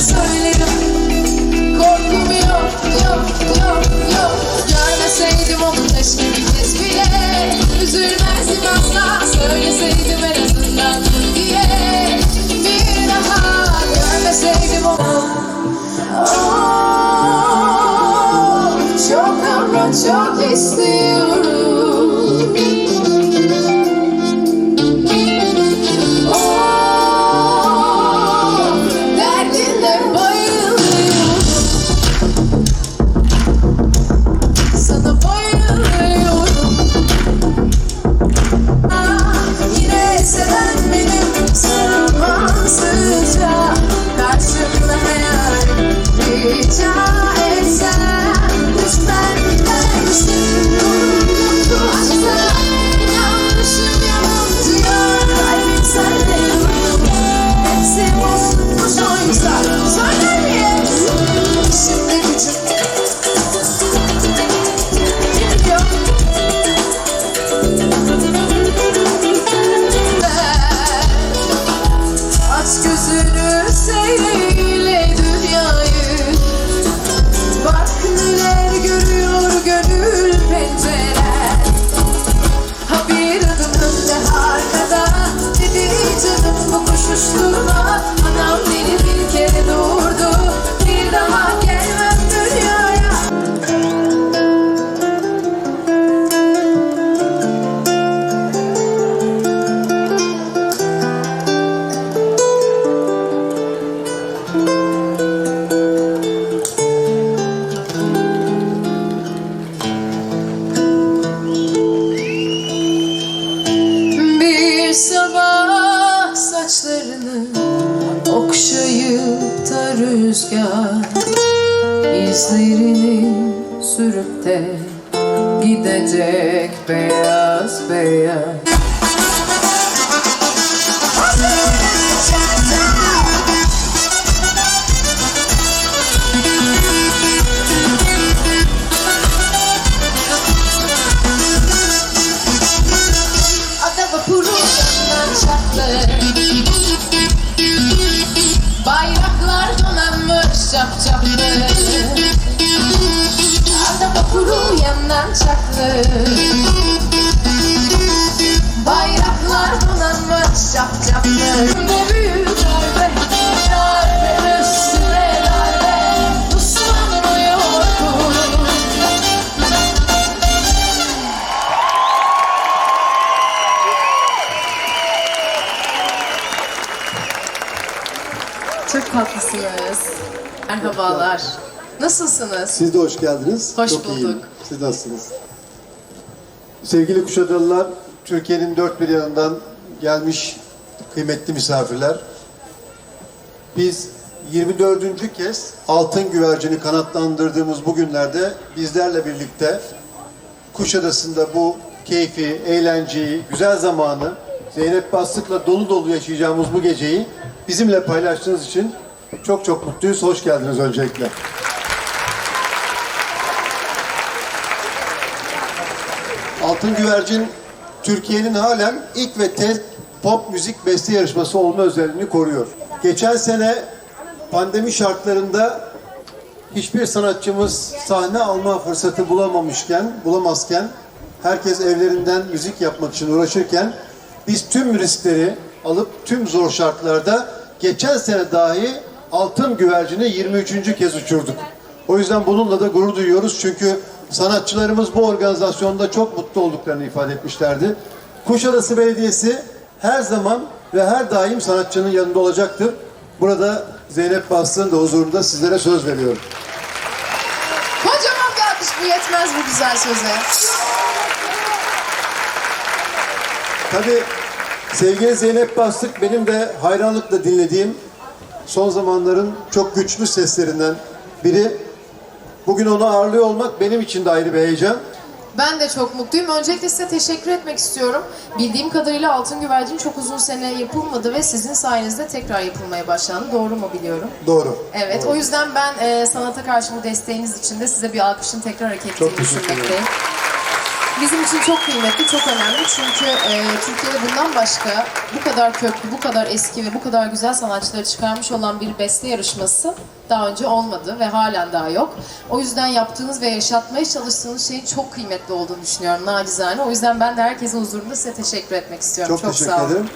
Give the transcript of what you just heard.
söylerim Korkum yok, yok, yok, yok. Görmeseydim onu keşke bir kez bile. Üzülmezdim asla. Söyleseydim en azından diye. Bir daha görmeseydim onu. Oh, Çok ama çok istiyorum gönül pencere Ha bir adım önde arkada. Dedi canım bu koşuşturma rüzgar izlerini sürüp de gidecek beyaz beyaz. Ada vapuru yandan çatlı Ada vapuru yandan çaktı Bayraklar donanmış çapçaplı Çok tatlısınız. Merhabalar. Nasılsınız? Siz de hoş geldiniz. Hoş Çok iyiyim. bulduk. Siz nasılsınız? Sevgili Kuşadalılar, Türkiye'nin dört bir yanından gelmiş kıymetli misafirler. Biz 24. kez altın güvercini kanatlandırdığımız bu günlerde bizlerle birlikte Kuşadası'nda bu keyfi, eğlenceyi, güzel zamanı Zeynep Bastık'la dolu dolu yaşayacağımız bu geceyi bizimle paylaştığınız için çok çok mutluyuz. Hoş geldiniz öncelikle. Altın Güvercin Türkiye'nin halen ilk ve tek pop müzik beste yarışması olma özelliğini koruyor. Geçen sene pandemi şartlarında hiçbir sanatçımız sahne alma fırsatı bulamamışken, bulamazken, herkes evlerinden müzik yapmak için uğraşırken biz tüm riskleri alıp tüm zor şartlarda geçen sene dahi altın güvercini 23. kez uçurduk. O yüzden bununla da gurur duyuyoruz çünkü sanatçılarımız bu organizasyonda çok mutlu olduklarını ifade etmişlerdi. Kuşadası Belediyesi her zaman ve her daim sanatçının yanında olacaktır. Burada Zeynep Bastık'ın da huzurunda sizlere söz veriyorum. Kocaman alkış bu yetmez bu güzel söze. Tabii sevgili Zeynep Bastık benim de hayranlıkla dinlediğim son zamanların çok güçlü seslerinden biri. Bugün onu ağırlıyor olmak benim için de ayrı bir heyecan. Ben de çok mutluyum. Öncelikle size teşekkür etmek istiyorum. Bildiğim kadarıyla Altın Güvercin çok uzun sene yapılmadı ve sizin sayenizde tekrar yapılmaya başlandı. Doğru mu biliyorum? Doğru. Evet, Doğru. o yüzden ben e, sanata karşı bu desteğiniz için de size bir alkışın tekrar hak ettiğimi Çok teşekkür ederim. düşünmekteyim. Bizim için çok kıymetli, çok önemli. Çünkü e, Türkiye'de bundan başka bu kadar köklü, bu kadar eski ve bu kadar güzel sanatçıları çıkarmış olan bir beste yarışması daha önce olmadı ve halen daha yok. O yüzden yaptığınız ve yaşatmaya çalıştığınız şeyin çok kıymetli olduğunu düşünüyorum nacizane. O yüzden ben de herkesin huzurunda size teşekkür etmek istiyorum. Çok, sağ teşekkür olun. ederim.